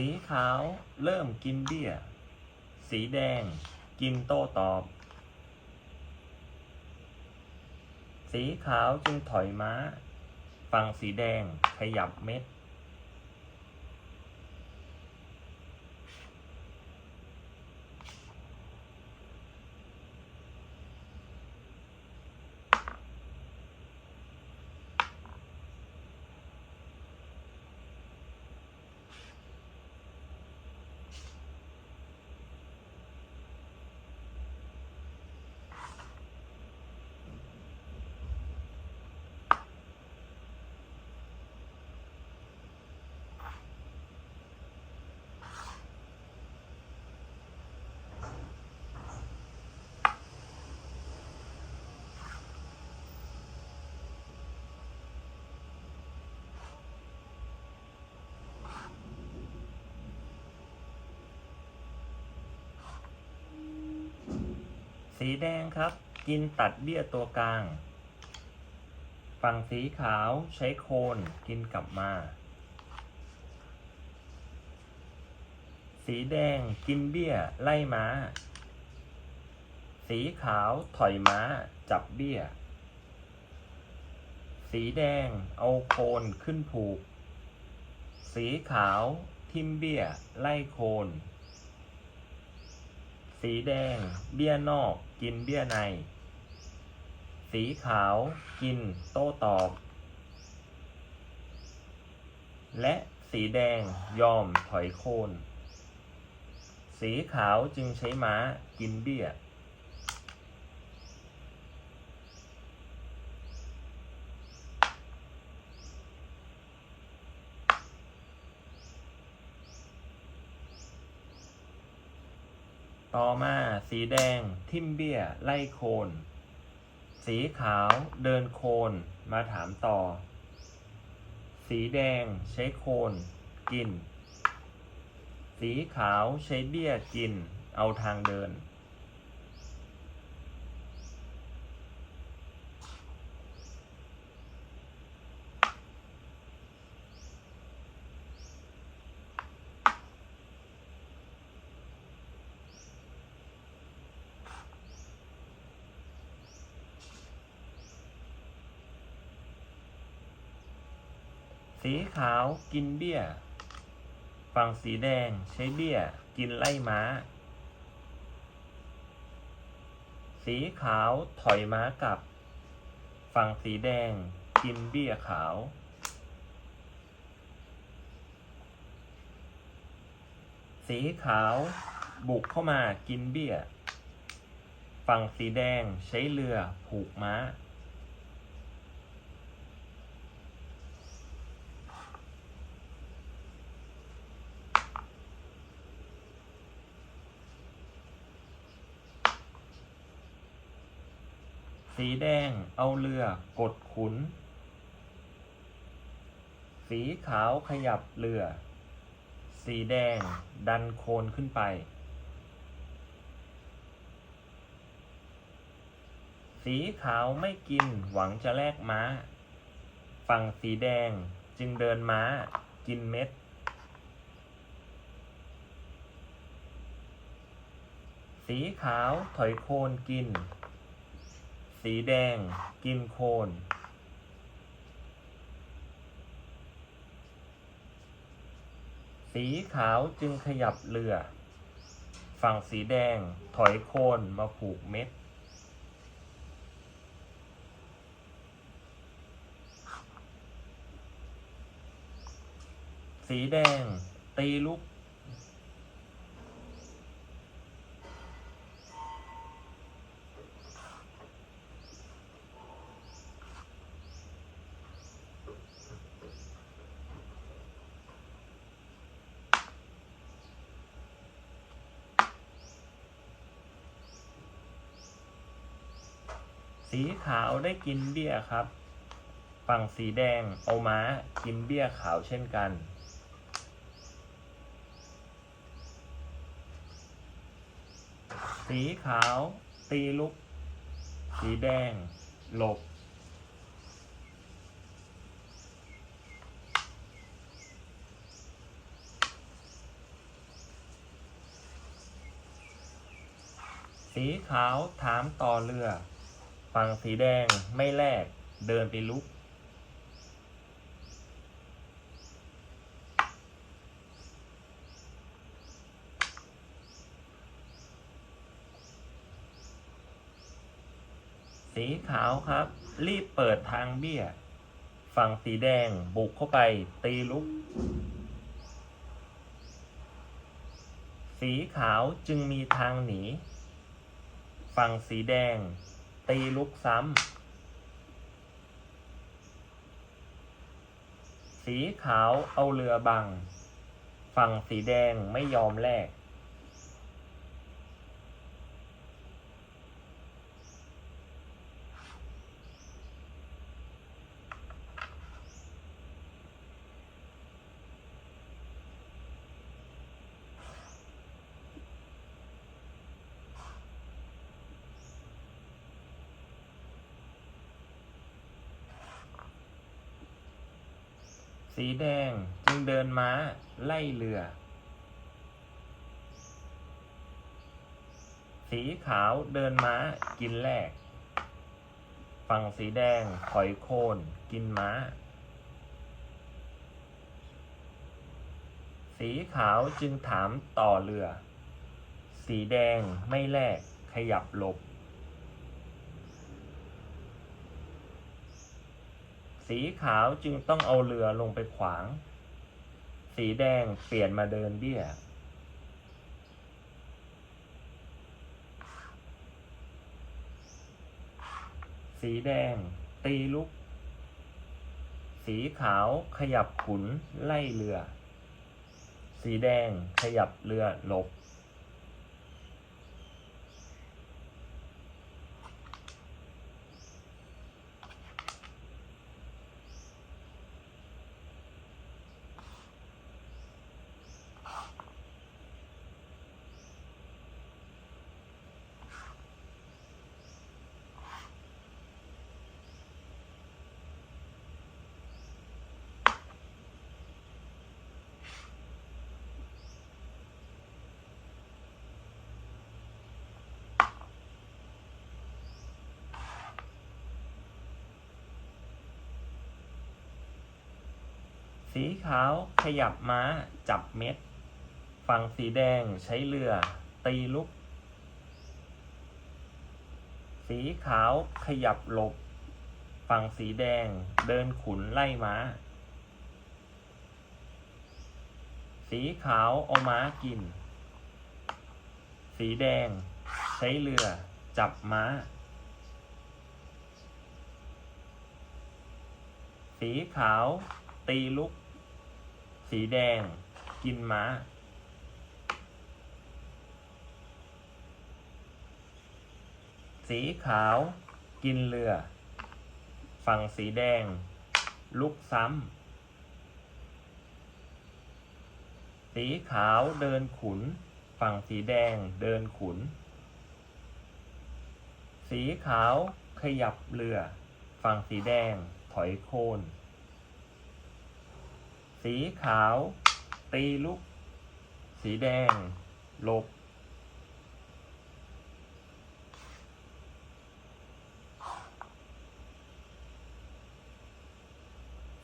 สีขาวเริ่มกินเบี้ย สีแดงกินโต้ตอบ สีขาวจึงถอยม้า ฝั่งสีแดงขยับเม็ด สีแดงครับ กินตัดเบี้ยตัวกลาง ฝั่งสีขาวใช้โคนกินกลับมา สีแดงกินเบี้ยไล่ม้า สีขาวถอยม้าจับเบี้ย สีแดงเอาโคนขึ้นผูก สีขาวทิมเบี้ยไล่โคนสีแดง เบี้ยนอก กินเบี้ยใน สีขาว กินโต้ตอบ และสีแดงยอมถอยโคน สีขาวจึงใช้ม้ากินเบี้ย ต่อมาสีแดง ทิมเบี้ย ไล่โคน สีขาวเดินโคนมาถามต่อ สีแดงใช้โคนกิน สีขาวใช้เบี้ยกิน เอาทางเดิน สีขาวกินเบี้ย ฝั่งสีแดงใช้เบี้ย กินไล่ม้า สีขาวถอยม้ากลับ ฝั่งสีแดงกินเบี้ยขาว สีขาวบุกเข้ามากินเบี้ย ฝั่งสีแดงใช้เรือผูกม้า สีแดงเอาเรือกดขุน สีขาวขยับเรือ สีแดงดันโคนขึ้นไป สีขาวไม่กินหวังจะแลกม้า ฝั่งสีแดงจึงเดินม้ากินเม็ด สีขาวถอยโคนกิน สีแดง กินโคน สีขาวจึงขยับเรือ ฝั่งสีแดงถอยโคนมาผูกเม็ด สีแดงตีลุก สีขาวได้กินเบี้ยครับ ฝั่งสีแดงเอาม้ากินเบี้ยขาวเช่นกัน สีขาวตีลุก สีแดง หลบ สีขาวถามต่อเรือ ฝั่งสีแดงไม่แลกเดินไปลุก สีขาวครับ รีบเปิดทางเบี้ย ฝั่งสีแดงบุกเข้าไปตีลุก สีขาวจึงมีทางหนี ฝั่งสีแดง ตีลุกซ้ำ สีขาวเอาเรือบัง ฝั่งสีแดงไม่ยอมแลก สีแดงจึงเดินม้าไล่เรือ สีขาวเดินม้ากินแลกฝั่งสีแดงถอยโคนกินม้า สีขาวจึงถามต่อเรือ สีแดงไม่แลกขยับหลบ สีขาวจึงต้องเอาเรือลงไปขวาง สีแดงเปลี่ยนมาเดินเบี้ย สีแดงตีลุก สีขาวขยับขุนไล่เรือ สีแดงขยับเรือหลบ สีขาวขยับม้าจับเม็ด ฝั่งสีแดงใช้เรือ ตีลุก สีขาวขยับหลบ ฝั่งสีแดงเดินขุนไล่ม้า สีขาวเอาม้ากิน สีแดงใช้เรือจับม้า สีขาวตีลุก สีแดง กินม้า สีขาว กินเรือ ฝั่งสีแดง ลุกซ้ำ สีขาวเดินขุน ฝั่งสีแดงเดินขุน สีขาวขยับเรือ ฝั่งสีแดงถอยโคน สีขาว ตีลุก สีแดง หลบ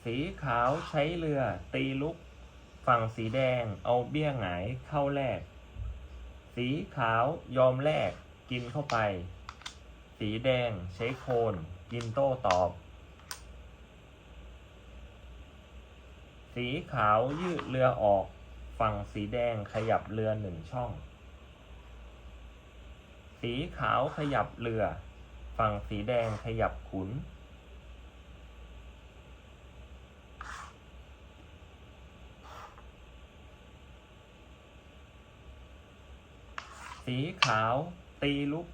สีขาวใช้เรือ ตีลุก ฝั่งสีแดงเอาเบี้ยหงายเข้าแลก สีขาวยอมแลกกินเข้าไป สีแดงใช้โคน กินโต้ตอบ สีขาวยืดเรือออก ฝั่งสีแดงขยับเรือหนึ่งช่อง สีขาวขยับเรือ ฝั่งสีแดงขยับขุน สีขาวตีลุก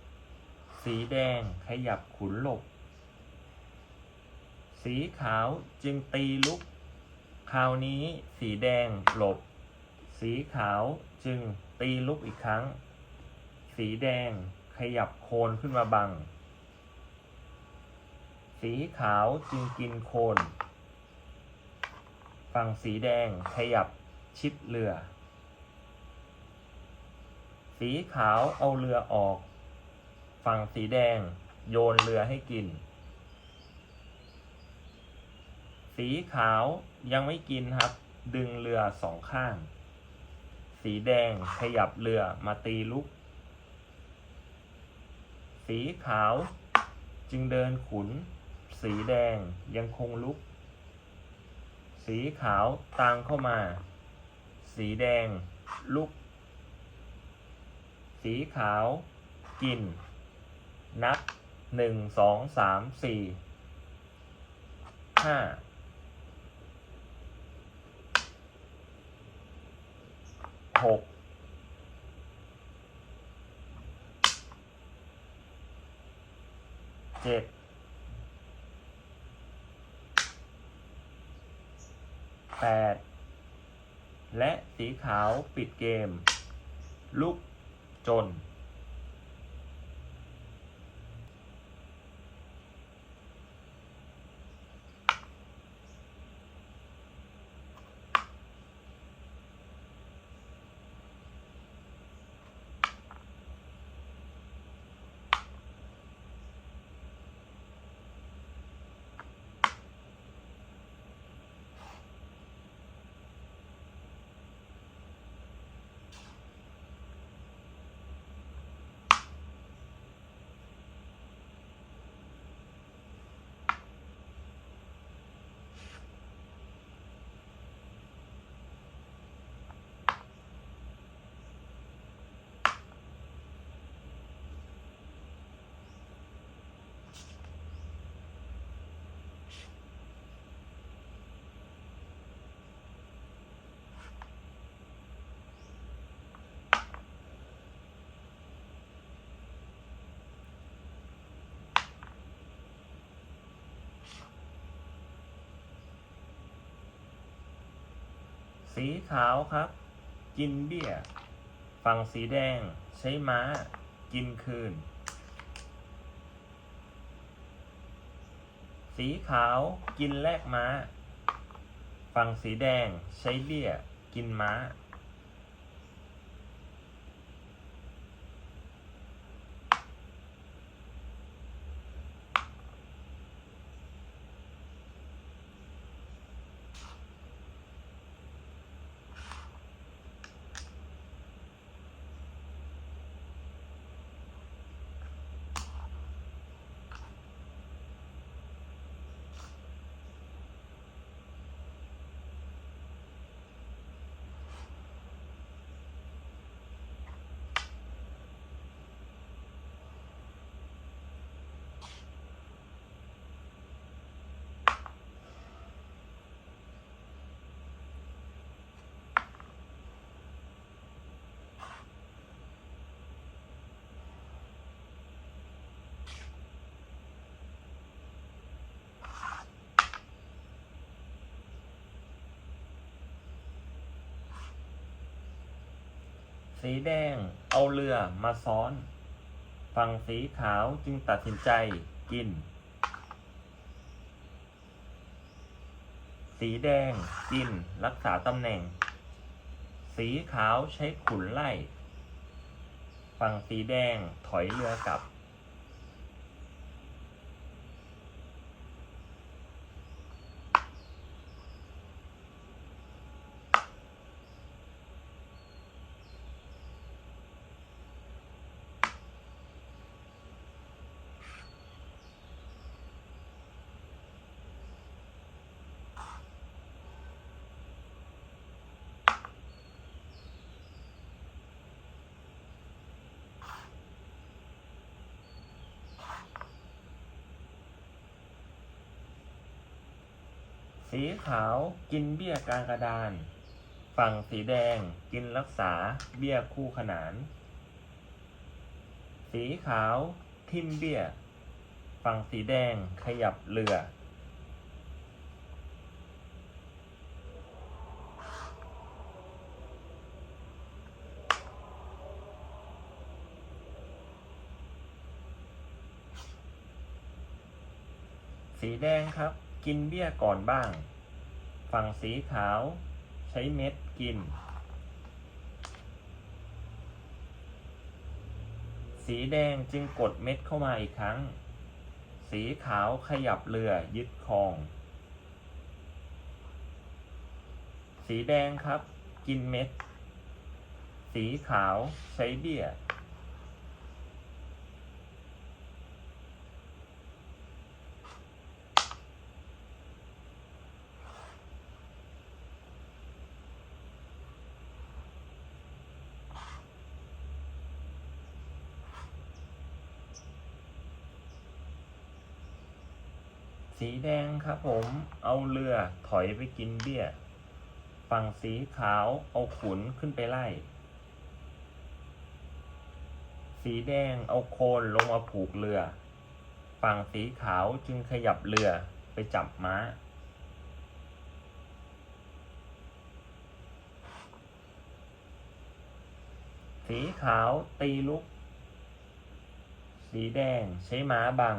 สีแดงขยับขุนหลบ สีขาวจึงตีลุก คราวนี้สีแดงหลบ สีขาวจึงตีลุกอีกครั้ง สีแดงขยับโคนขึ้นมาบัง สีขาวจึงกินโคน ฝั่งสีแดงขยับชิดเรือ สีขาวเอาเรือออก ฝั่งสีแดงโยนเรือให้กิน สีขาวยังไม่กินครับ ดึงเรือสองข้าง สีแดงขยับเรือมาตีลุก สีขาวจึงเดินขุน สีแดงยังคงลุก สีขาวตามเข้ามา สีแดงลุก สีขาวกิน นับหนึ่งสองสามสี่ห้า หกเจ็ดแปดและสีขาวปิดเกม ลุกจน สีขาวครับ กินเบี้ย ฝั่งสีแดง ใช้ม้า กินคืน สีขาวกินแลกม้า ฝั่งสีแดง ใช้เบี้ย กินม้า สีแดงเอาเรือมาซ้อน ฝั่งสีขาวจึงตัดสินใจกิน สีแดงกินรักษาตำแหน่ง สีขาวใช้ขุนไล่ ฝั่งสีแดงถอยเรือกลับ สีขาวกินเบี้ยกลางกระดาน ฝั่งสีแดงกินรักษาเบี้ยคู่ขนาน สีขาวทิมเบี้ย ฝั่งสีแดงขยับเรือ สีแดงครับ กินเบี้ยก่อนบ้าง ฝั่งสีขาวใช้เม็ดกิน สีแดงจึงกดเม็ดเข้ามาอีกครั้ง สีขาวขยับเรือยึดครอง สีแดงครับ กินเม็ด สีขาวใช้เบี้ย สีแดงครับผม เอาเรือถอยไปกินเบี้ย ฝั่งสีขาวเอาขุนขึ้นไปไล่ สีแดงเอาโคนลงมาผูกเรือ ฝั่งสีขาวจึงขยับเรือไปจับม้า สีขาวตีลุก สีแดงใช้ม้าบัง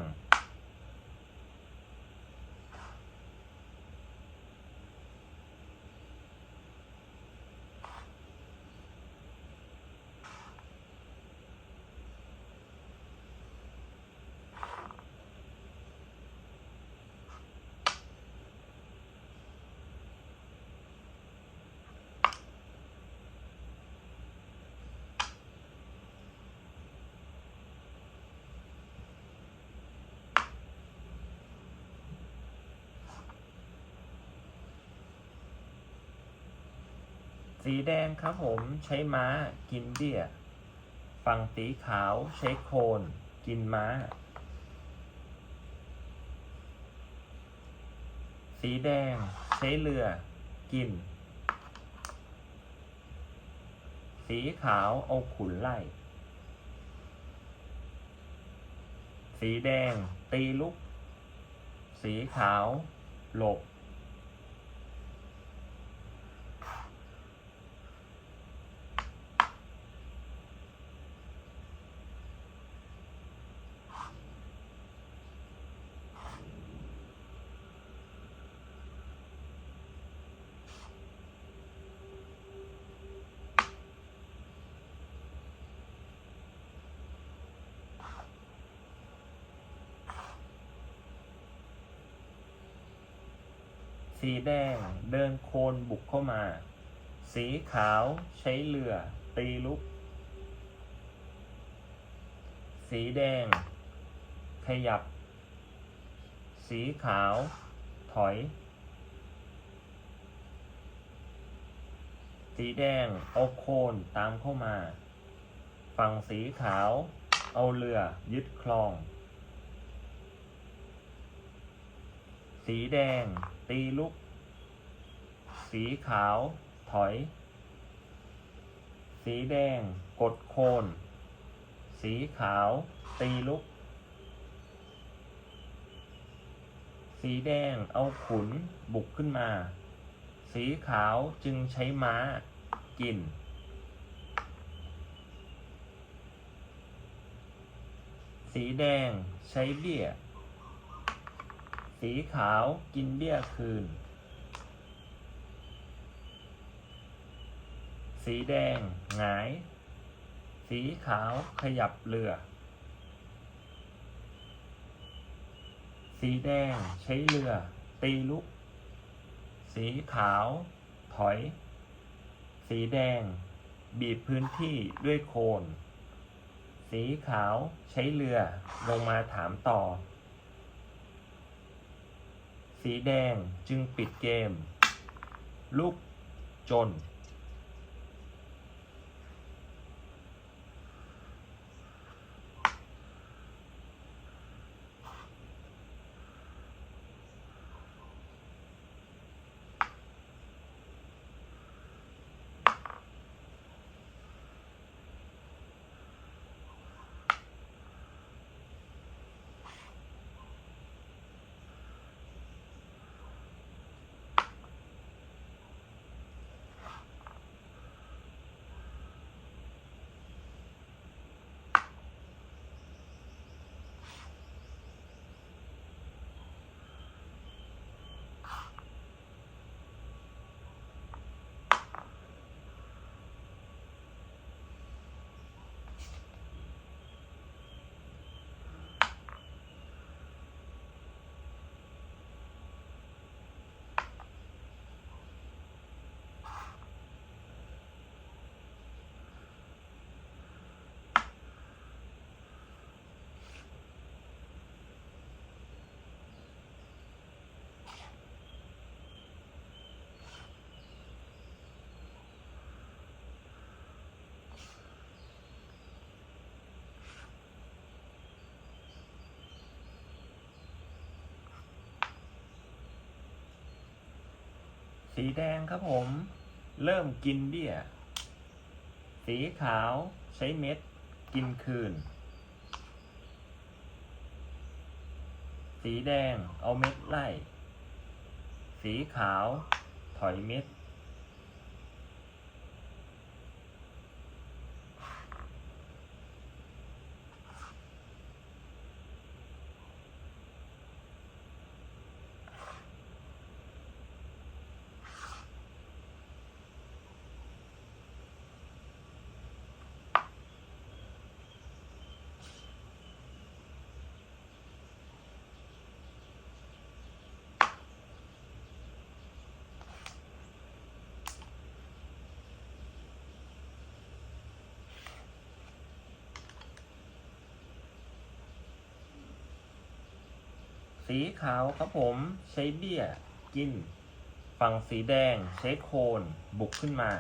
สีแดงครับผมใช้ม้ากินเบี้ย ฝั่งสีขาวใช้โคนกินม้า สีแดงใช้เรือกิน สีขาวเอาขุนไล่ สีแดงตีลุก สีขาวหลบ สีแดง เดินโคนบุกเข้ามา สีขาวใช้เรือ ตีลุก สีแดง ขยับ สีขาว ถอย สีแดง เอาโคนตามเข้ามา ฝั่งสีขาว เอาเรือยึดคลอง สีแดง ตีลุก สีขาว ถอย สีแดง กดโคน สีขาว ตีลุก สีแดงเอาขุนบุกขึ้นมา สีขาวจึงใช้ม้า กินสีแดงใช้เบี้ย สีขาวกินเบี้ยคืน สีแดงหงาย สีขาวขยับเรือ สีแดงใช้เรือ ตีลุก สีขาวถอย สีแดงบีบพื้นที่ด้วยโคน สีขาวใช้เรือลงมาถามต่อ สีแดงจึงปิดเกม ลุกจน สีแดงครับผม เริ่มกินเบี้ย สีขาวใช้เม็ด กินคืน สีแดงเอาเม็ดไล่ สีขาวถอยเม็ด สีขาวครับผมใช้เบี้ยกิน ฝั่งสีแดงใช้โคนบุกขึ้นมา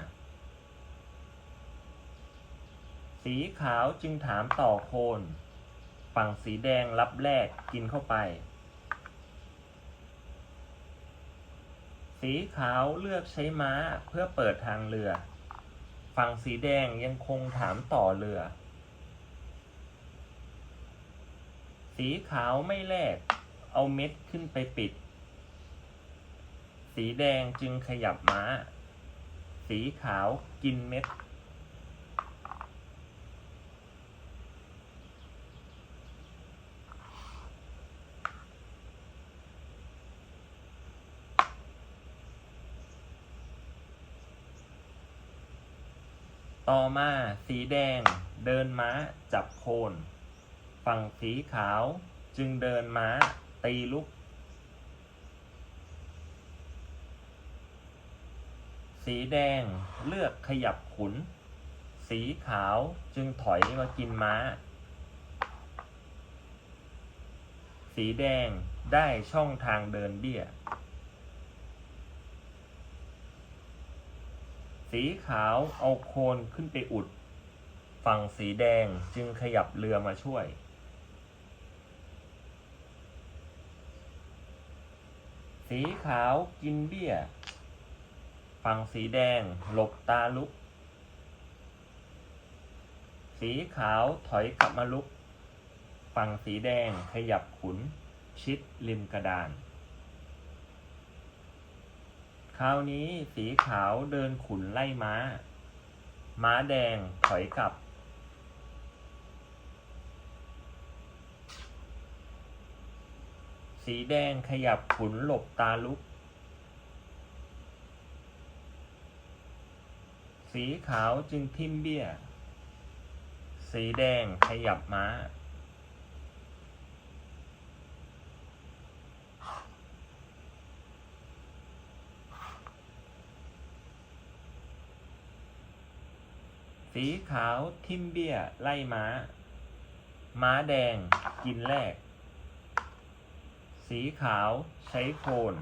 สีขาวจึงถามต่อโคน ฝั่งสีแดงรับแรกกินเข้าไป สีขาวเลือกใช้ม้าเพื่อเปิดทางเรือ ฝั่งสีแดงยังคงถามต่อเรือ สีขาวไม่แลก เอาเม็ดขึ้นไปปิด สีแดงจึงขยับม้า สีขาวกินเม็ด ต่อมาสีแดงเดินม้าจับโคน ฝั่งสีขาวจึงเดินม้า ตีลุกสีแดงเลือกขยับขุน สีขาวจึงถอยมากินม้า สีแดงได้ช่องทางเดินเบี้ย สีขาวเอาโคนขึ้นไปอุด ฝั่งสีแดงจึงขยับเรือมาช่วย สีขาวกินเบี้ย ฝั่งสีแดงหลบตาลุก สีขาวถอยกลับมาลุก ฝั่งสีแดงขยับขุน ชิดริมกระดาน คราวนี้สีขาวเดินขุนไล่ม้า ม้าแดงถอยกลับ สีแดงขยับขุนหลบตาลุก สีขาวจึงทิมเบี้ย สีแดงขยับม้า สีขาวทิมเบี้ยไล่ม้า ม้าแดงกินแรก สีขาวใช้โคน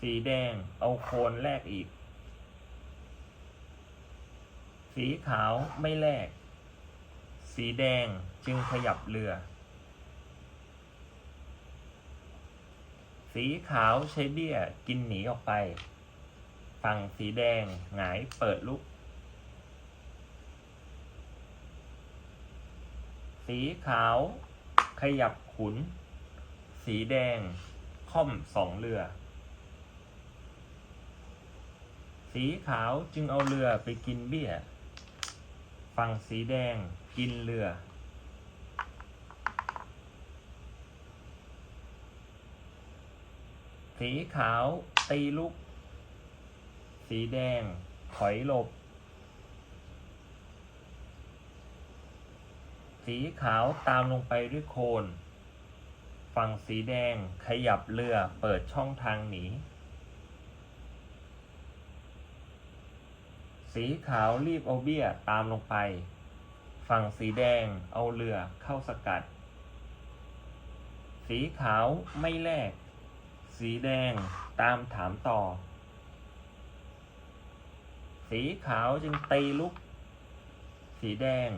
สีแดงเอาโคนแลกอีก สีขาวไม่แลก สีแดงจึงขยับเรือ สีขาวใช้เบี้ยกินหนีออกไป ฝั่งสีแดงหงายเปิดลุก สีขาว ขยับขุน สีแดง ค่อมสองเรือ สีขาวจึงเอาเรือไปกินเบี้ย ฝั่งสีแดงกินเรือ สีขาวตีลุก สีแดงถอยหลบ สีขาวตามลงไปด้วยโคน ฝั่งสีแดงขยับเรือเปิดช่องทางหนี สีขาวรีบเอาเบี้ยตามลงไป ฝั่งสีแดงเอาเรือเข้าสกัด สีขาวไม่แลก สีแดงตามถามต่อ สีขาวจึงตีลุก สีแดง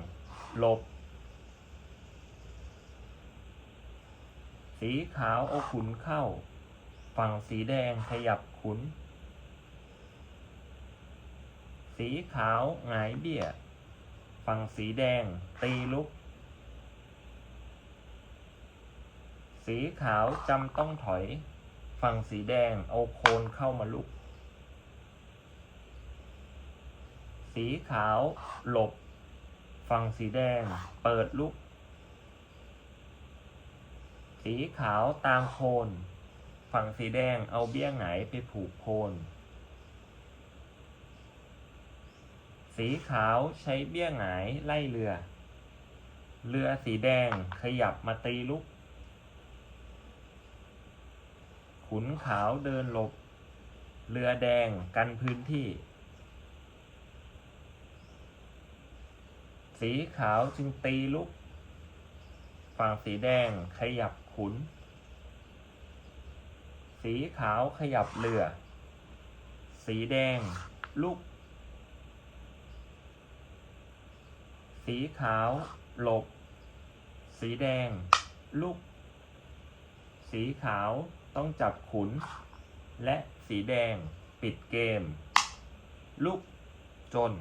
หลบ สีขาวเอาขุนเข้า ฝั่งสีแดงขยับขุน สีขาวหงายเบี้ย ฝั่งสีแดงตีลุก สีขาวจำต้องถอย ฝั่งสีแดงเอาโคนเข้ามาลุก สีขาวหลบ ฝั่งสีแดงเปิดลุก สีขาวตามโคน ฝั่งสีแดงเอาเบี้ยหงายไปผูกโคน สีขาวใช้เบี้ยหงายไล่เรือ เรือสีแดงขยับมาตีลุก ขุนขาวเดินหลบ เรือแดงกันพื้นที่ สีขาวจึงตีลุกฝั่งสีแดงขยับ ขุน สีขาวขยับเรือ สีแดงลุกสีขาวหลบ สีแดงลุกสีขาวต้องจับขุน และสีแดงปิดเกมลุกจน